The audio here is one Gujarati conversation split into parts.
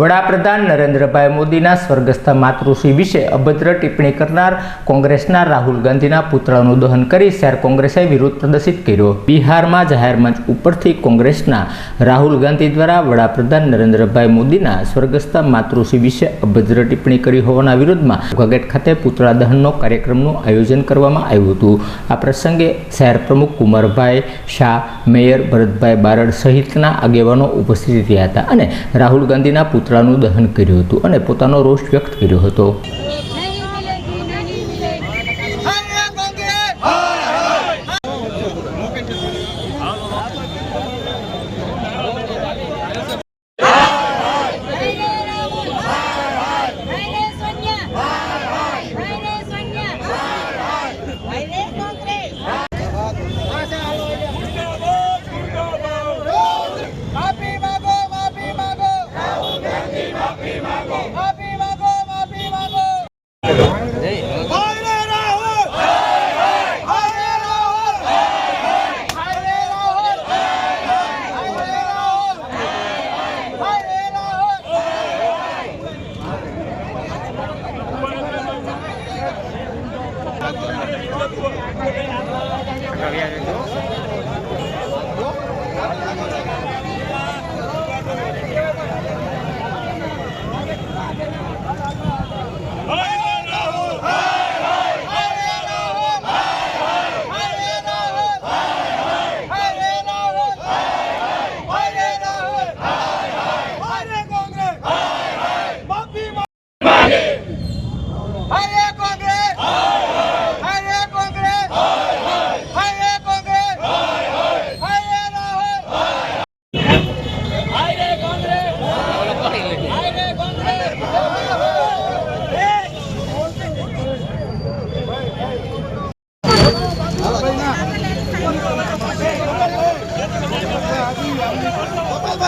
વડાપ્રધાન નરેન્દ્રભાઈ મોદીના સ્વર્ગસ્થ માતૃશ્રી વિશે અભદ્ર ટિપ્પણી કરનાર કોંગ્રેસના રાહુલ ગાંધીના પુતળાનું દહન કરી શહેર કોંગ્રેસે વિરોધ પ્રદર્શિત કર્યો. બિહારમાં જાહેર મંચ ઉપરથી કોંગ્રેસના રાહુલ ગાંધી દ્વારા વડાપ્રધાન નરેન્દ્રભાઈ મોદીના સ્વર્ગસ્થ માતૃશ્રી વિશે અભદ્ર ટિપ્પણી કરી હોવાના વિરોધમાં ગગેટ ખાતે પુતળા દહનનો કાર્યક્રમનું આયોજન કરવામાં આવ્યું હતું. આ પ્રસંગે શહેર પ્રમુખ કુમારભાઈ શાહ, મેયર ભરતભાઈ બારડ સહિતના આગેવાનો ઉપસ્થિત રહ્યા હતા અને રાહુલ ગાંધીના પુતળાનું દહન કર્યું હતું અને પોતાનો રોષ વ્યક્ત કર્યો હતો. todavía.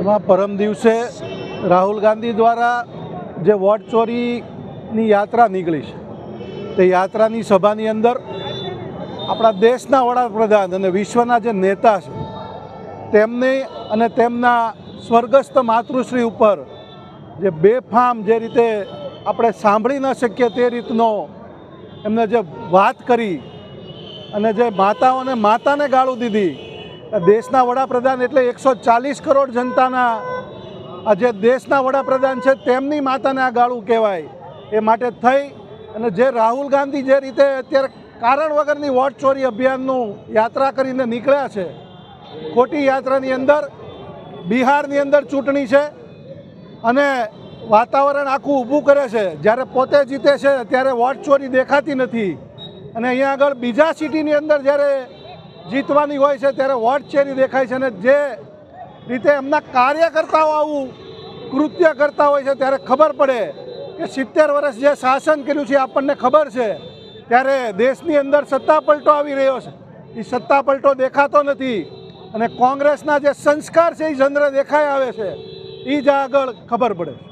એમાં પરમ દિવસે રાહુલ ગાંધી દ્વારા જે વોટ ચોરીની યાત્રા નીકળી છે, તે યાત્રાની સભાની અંદર આપણા દેશના વડાપ્રધાન અને વિશ્વના જે નેતા છે, તેમને અને તેમના સ્વર્ગસ્થ માતૃશ્રી ઉપર જે બેફામ જે રીતે આપણે સાંભળી ન શકીએ તે રીતનો એમને જે વાત કરી અને જે માતાઓને માતાને ગાળું દીધી દેશના વડાપ્રધાન એટલે એકસો ચાલીસ કરોડ જનતાના, આ જે દેશના વડાપ્રધાન છે તેમની માતાને આ ગાળું કહેવાય. એ માટે થઈ અને જે રાહુલ ગાંધી જે રીતે અત્યારે કારણ વગરની વોટ ચોરી અભિયાનનું યાત્રા કરીને નીકળ્યા છે, ખોટી યાત્રાની અંદર બિહારની અંદર ચૂંટણી છે અને વાતાવરણ આખું ઊભું કરે છે. જ્યારે પોતે જીતે છે, ત્યારે વોટ ચોરી દેખાતી નથી. અને અહીંયા આગળ બીજા સિટીની અંદર જ્યારે જીતવાની હોય છે, ત્યારે વોટ ચોરી દેખાય છે અને જે રીતે એમના કાર્યકર્તાઓ આવું કૃત્ય કરતા હોય છે, ત્યારે ખબર પડે કે સિત્તેર વર્ષ જે શાસન કર્યું છે આપણને ખબર છે. ત્યારે દેશની અંદર સત્તા પલટો આવી રહ્યો છે. એ સત્તા પલટો દેખાતો નથી. અને કોંગ્રેસના જે સંસ્કાર છે એ ચંદ્ર દેખાઈ આવે છે. એ જ આગળ ખબર પડે.